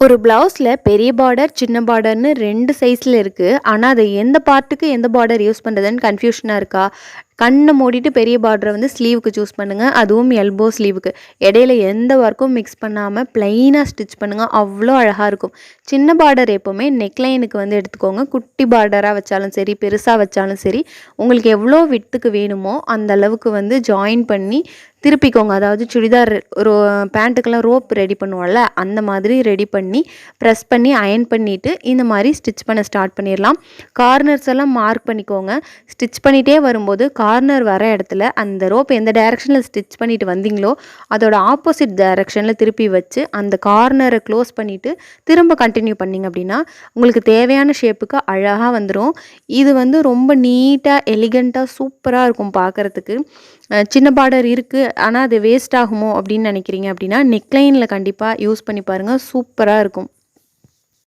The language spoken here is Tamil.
ஒரு ப்ளவுஸில் பெரிய பார்டர் சின்ன பார்டர்னு ரெண்டு சைஸில் இருக்குது ஆனால் அதை எந்த பார்ட்டுக்கு எந்த பார்டர் யூஸ் பண்ணுறதுன்னு கன்ஃபியூஷனாக இருக்கா? கண்ணை மூடிட்டு பெரிய பார்டரை வந்து ஸ்லீவுக்கு சூஸ் பண்ணுங்கள் அதுவும் எல்போ ஸ்லீவுக்கு இடையில எந்த ஒர்க்கும் மிக்ஸ் பண்ணாமல் ப்ளைனாக ஸ்டிச் பண்ணுங்கள் அவ்வளோ அழகாக இருக்கும். சின்ன பார்டர் எப்போவுமே நெக்லைனுக்கு வந்து எடுத்துக்கோங்க. குட்டி பார்டராக வச்சாலும் சரி பெருசாக வச்சாலும் சரி உங்களுக்கு எவ்வளோ விட்டுக்கு வேணுமோ அந்த அளவுக்கு வந்து ஜாயின் பண்ணி திருப்பிக்கோங்க. அதாவது சுடிதார் ரோ பேண்ட்டுக்கெல்லாம் ரோப் ரெடி பண்ணுவோம்ல அந்த மாதிரி ரெடி பண்ணி ப்ரெஸ் பண்ணி அயன் பண்ணிவிட்டு இந்த மாதிரி ஸ்டிச் பண்ண ஸ்டார்ட் பண்ணிடலாம் கார்னர்ஸ் எல்லாம் மார்க் பண்ணிக்கோங்க. ஸ்டிச் பண்ணிகிட்டே வரும்போது கார்னர் வர இடத்துல அந்த ரோப் எந்த டைரெக்ஷனில் ஸ்டிச் பண்ணிட்டு வந்தீங்களோ அதோட ஆப்போசிட் டைரெக்ஷனில் திருப்பி வச்சு அந்த கார்னரை க்ளோஸ் பண்ணிவிட்டு திரும்ப கண்டினியூ பண்ணிங்க அப்படின்னா உங்களுக்கு தேவையான ஷேப்புக்கு அழகாக வந்துடும் இது வந்து ரொம்ப நீட்டாக எலிகண்ட்டாக சூப்பராக இருக்கும் பார்க்குறதுக்கு. சின்ன பார்டர் இருக்குது ஆனால் அது வேஸ்ட் ஆகுமோ அப்படின்னு நினைக்கிறீங்க அப்படின்னா நெக்லைனில் கண்டிப்பாக யூஸ் பண்ணி பாருங்கள் சூப்பராக இருக்கும்.